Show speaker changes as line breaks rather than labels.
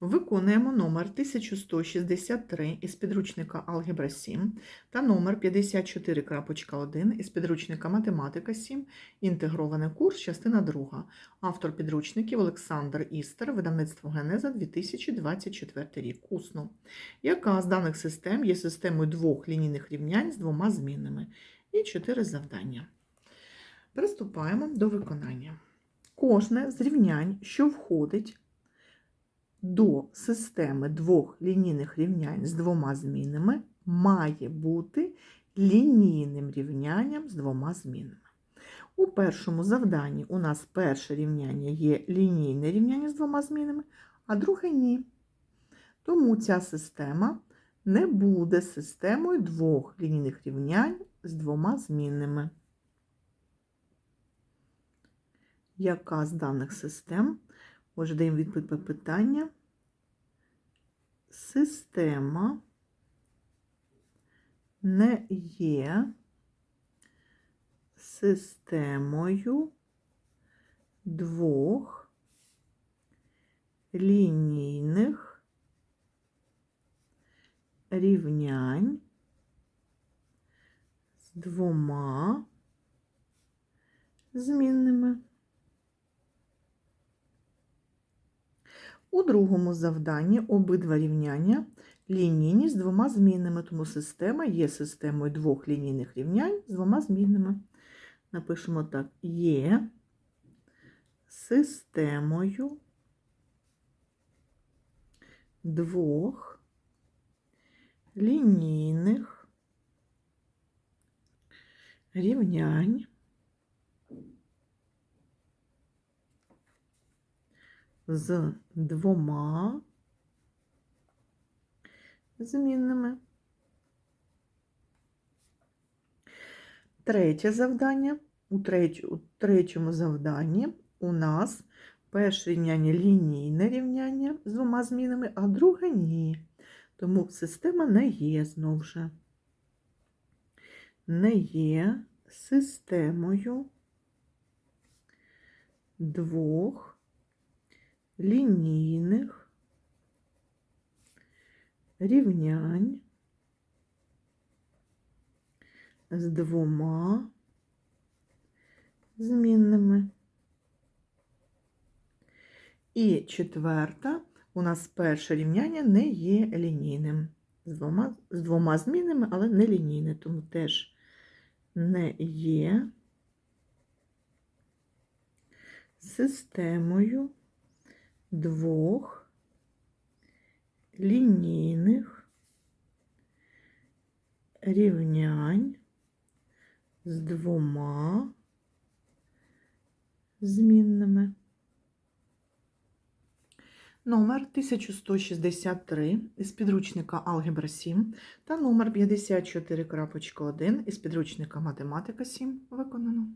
Виконуємо номер 1163 із підручника Алгебра 7 та номер 54.1 із підручника Математика 7, інтегрований курс, частина 2. Автор підручників Олександр Істер, видавництво Генеза 2024 рік. Усно. Яка з даних систем є системою двох лінійних рівнянь з двома змінними? І чотири завдання. Приступаємо до виконання. Кожне з рівнянь, що входить до системи двох лінійних рівнянь з двома змінами має бути лінійним рівнянням з двома змінами. У першому завданні у нас перше рівняння є лінійне рівняння з двома змінами, а друге ні. Тому ця система не буде системою двох лінійних рівнянь з двома змінними. Яка з даних систем? Отже, даємо відповідь на питання. Система не є системою двох лінійних рівнянь з двома змінними. У другому завданні обидва рівняння лінійні з двома змінними, тому система є системою двох лінійних рівнянь з двома змінними. Напишемо так: є системою двох лінійних рівнянь з двома змінними. Третє завдання. У, треть, у третьому завданні у нас перше рівняння лінійне рівняння з двома змінами, а друге ні. Тому система не є знову ж. Не є системою двох лінійних рівнянь з двома змінними. І четверта, у нас перше рівняння не є лінійним. З двома, з двома змінними, але не лінійне, тому теж не є системою двох лінійних рівнянь з двома змінними. Номер 1163 із підручника Алгебра 7 та номер 54.1 із підручника Математика 7 виконано.